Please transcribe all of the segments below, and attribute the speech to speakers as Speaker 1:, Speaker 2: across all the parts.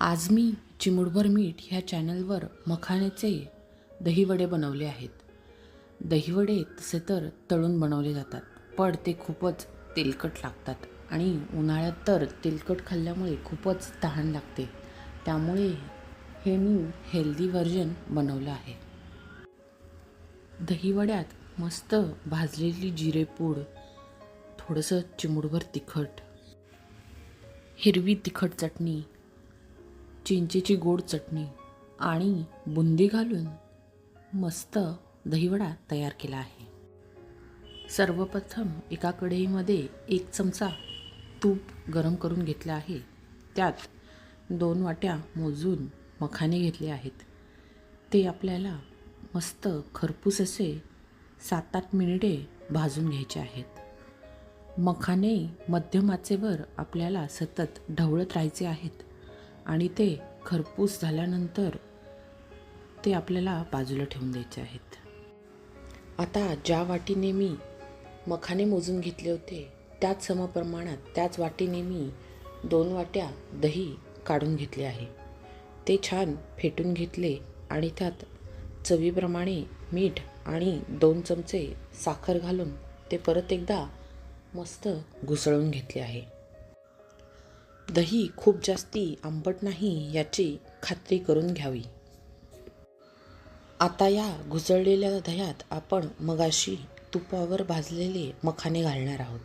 Speaker 1: आज मी चिमुडभर मीठ ह्या चॅनलवर मखाण्याचे दहीवडे बनवले आहेत. दहीवडे तसे तर तळून बनवले जातात पण ते खूपच तेलकट लागतात आणि उन्हाळ्यात तर तेलकट खाल्ल्यामुळे खूपच तहान लागते. त्यामुळे हे मी हेल्दी व्हर्जन बनवलं आहे. दहीवड्यात मस्त भाजलेली जिरेपूड थोडंसं चिमुडभर तिखट हिरवी तिखट चटणी चिंचेची गोड चटणी आणि बुंदी घालून मस्त दहीवडा तयार केला आहे. सर्वप्रथम एका कढईमध्ये एक चमचा तूप गरम करून घेतलं आहे. त्यात दोन वाट्या मोजून मखाने घेतले आहेत. ते आपल्याला मस्त खरपूस असे सात आठ मिनिटे भाजून घ्यायचे आहेत. मखाने मध्यम आचेवर आपल्याला सतत ढवळत राहायचे आहेत आणि ते खरपूस झाल्यानंतर ते आपल्याला बाजूला ठेवून द्यायचे आहेत. आता ज्या वाटीने मी मखाने मोजून घेतले होते त्याच समप्रमाणात त्याच वाटीने मी दोन वाट्या दही काढून घेतले आहे. ते छान फेटून घेतले आणि त्यात चवीप्रमाणे मीठ आणि दोन चमचे साखर घालून ते परत एकदा मस्त घुसळून घेतले आहे. दही खूप जास्ती आंबट नाही याची खात्री करून घ्यावी. आता या घुसळलेल्या दह्यात आपण मगाशी तुपावर भाजलेले मखाने घालणार आहोत.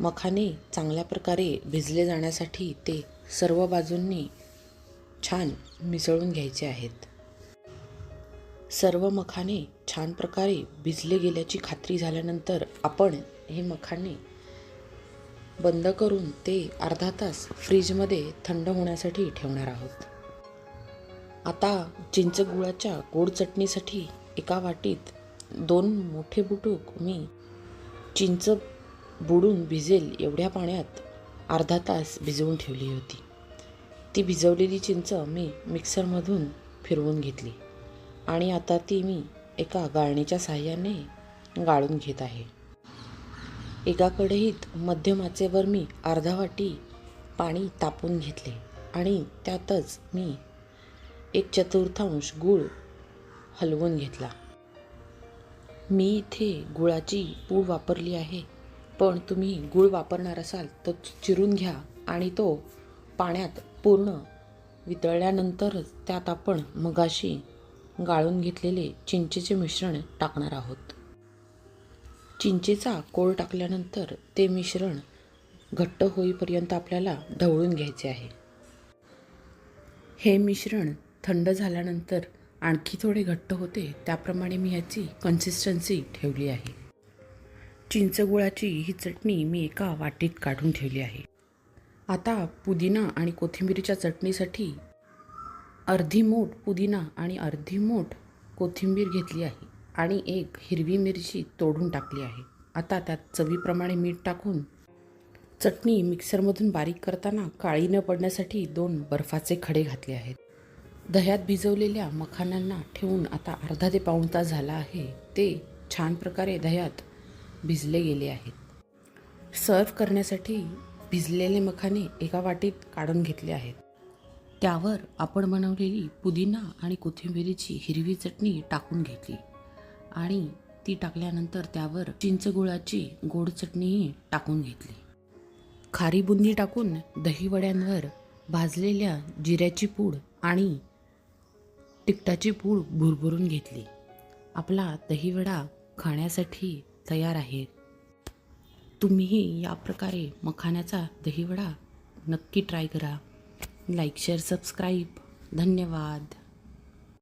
Speaker 1: मखाने चांगल्या प्रकारे भिजले जाण्यासाठी ते सर्व बाजूंनी छान मिसळून घ्यायचे आहेत. सर्व मखाने छान प्रकारे भिजले गेल्याची खात्री झाल्यानंतर आपण हे मखाने बंद करून ते अर्धा तास फ्रीजमध्ये थंड होण्यासाठी ठेवणार आहोत. आता चिंच गुळाच्या गोड चटणीसाठी एका वाटीत दोन मोठे बुटूक मी चिंच बुडून भिजेल एवढ्या पाण्यात अर्धा तास भिजवून ठेवली होती. ती भिजवलेली चिंच मी मिक्सरमधून फिरवून घेतली आणि आता ती मी एका गाळणीच्या साह्याने गाळून घेत आहे. एका कढईत मध्यम आचेवर मी अर्धा वाटी पाणी तापून घेतले आणि त्यातच मी एक चतुर्थांश गूळ हलवून घेतला. मी इथे गुळाची पूड वापरली आहे पण तुम्ही गूळ वापरणार असाल तर चिरून घ्या आणि तो पाण्यात पूर्ण वितळल्यानंतरच त्यात आपण मगाशी गाळून घेतलेले चिंचेचे मिश्रण टाकणार आहोत. चिंचेचा कोळ टाकल्यानंतर ते मिश्रण घट्ट होईपर्यंत आपल्याला ढवळून घ्यायचे आहे. हे मिश्रण थंड झाल्यानंतर आणखी थोडे घट्ट होते त्याप्रमाणे मी याची कन्सिस्टन्सी ठेवली आहे. चिंचगुळाची ही चटणी मी एका वाटीत काढून ठेवली आहे. आता पुदिना आणि कोथिंबीरीच्या चटणीसाठी अर्धी मोठ पुदिना आणि अर्धी मोठ कोथिंबीर घेतली आहे. आणि एक हिरवी मिरची तोडून टाकली आहे. आता त्यात चवीप्रमाणे मीठ टाकून चटणी मिक्सरमधून बारीक करताना काळी न पडण्यासाठी दोन बर्फाचे खडे घातले आहेत. दह्यात भिजवलेल्या मखाणांना ठेवून आता अर्धा ते पाऊण तास झाला आहे. ते छान प्रकारे दह्यात भिजले गेले आहेत. सर्व करण्यासाठी भिजलेले मखाने एका वाटीत काढून घेतले आहेत. त्यावर आपण बनवलेली पुदिना आणि कोथिंबिरीची हिरवी चटणी टाकून घेतली. आणि ती टाकल्यानंतर त्यावर चिंचगुळाची गोड चटणीही टाकून घेतली. खारी बुंदी टाकून दहीवड्यांवर भाजलेल्या जिऱ्याची पूड आणि तिखटाची पूड भुरभुरून घेतली. आपला दहीवडा खाण्यासाठी तयार आहे. तुम्हीही या प्रकारे मखाण्याचा दहीवडा नक्की ट्राय करा. Like share subscribe. धन्यवाद.